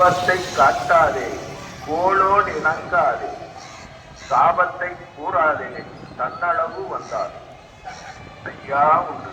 கோபத்தை காட்டாதே கோளோடு இணங்காதே. சாபத்தை கூறாதே தன்னளவு வந்தார். ஐயா உண்டு.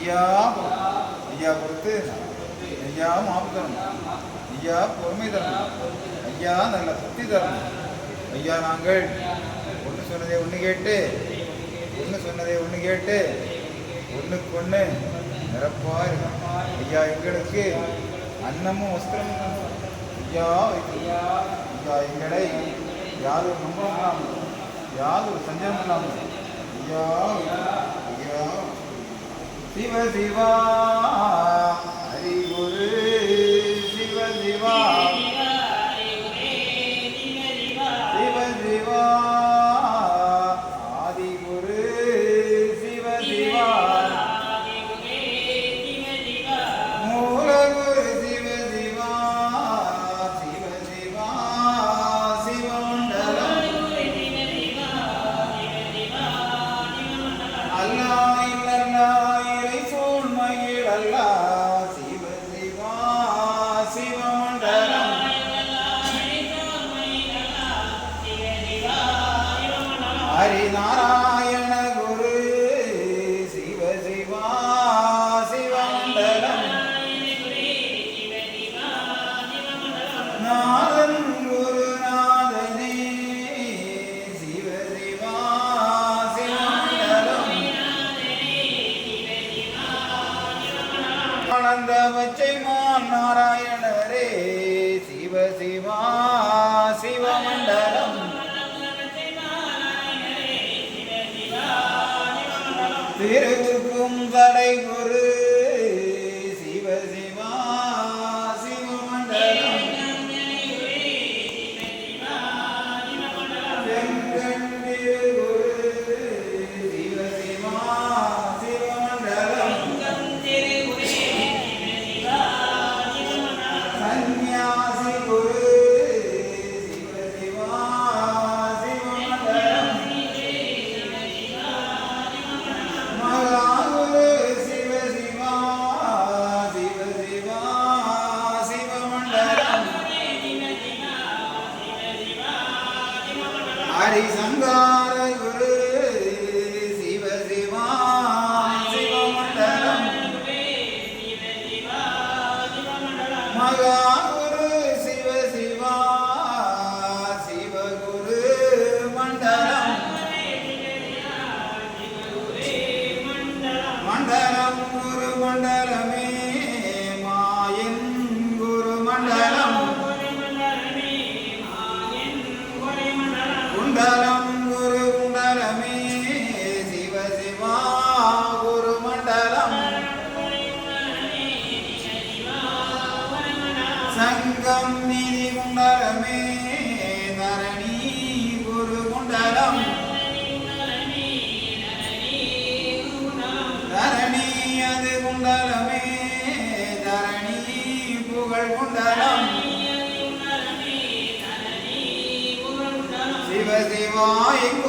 ஐயா ஐயா பொறுத்து ஐயா மாப்பு தரணும். ஐயா பொறுமை தரணும். ஐயா நல்ல புத்தி தரணும். ஐயா நாங்கள் ஒன்று சொன்னதை ஒன்று கேட்டு ஒன்று சொன்னதை ஒன்று கேட்டு ஒன்றுக்கு ஒன்று நிரப்பார் ஐயா எங்களுக்கு அன்னமும் வஸ்திரமும் ஐயா ஐயா எங்களை யாரும் நம்பலாம் யாரும் சஞ்சலம் இல்லாமல் ஐயா ஐயா சிவ சிவா ஹரி குரு சிவ சிவா. சிவ சிவா ஆதி குரு சிவ சிவா. மூல குரு சிவ சிவா சிவ சிவா சிவமண்டலம். அல்லாஹ் ஆனந்த பச்சைமான் நாராயணரே சிவ சிவா சிவமண்டலம் திருவுக்கும் தடை குரு சிவ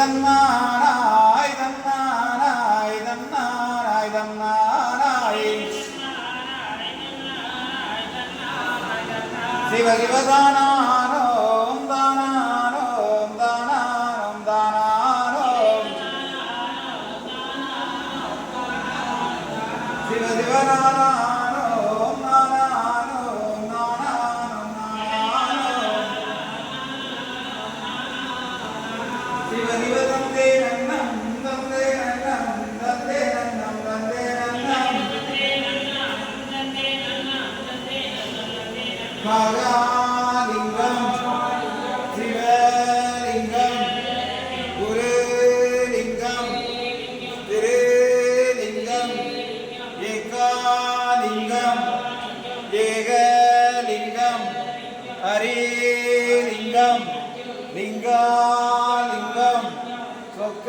சிவ சிவ தன்னானாய் சிவ ஹரே லிங்கம் லிங்கா லிங்கம் சொக்க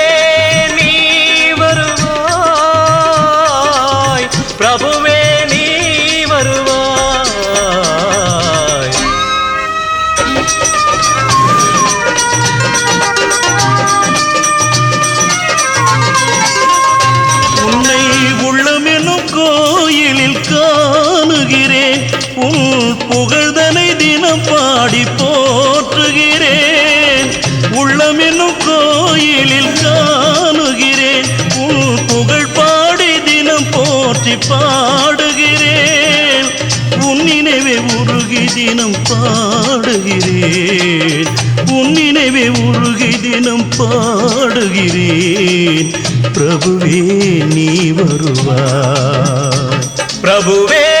உள்ளமெனும் கோயிலில் காணுகிறேன். உன் புகழ் பாடி தினம் போற்றி பாடுகிறேன். உன் நினைவே உருகி தினம் பாடுகிறேன். உன் நினைவே உருகி தினம் பாடுகிறேன். பிரபுவே நீ வருவா பிரபுவே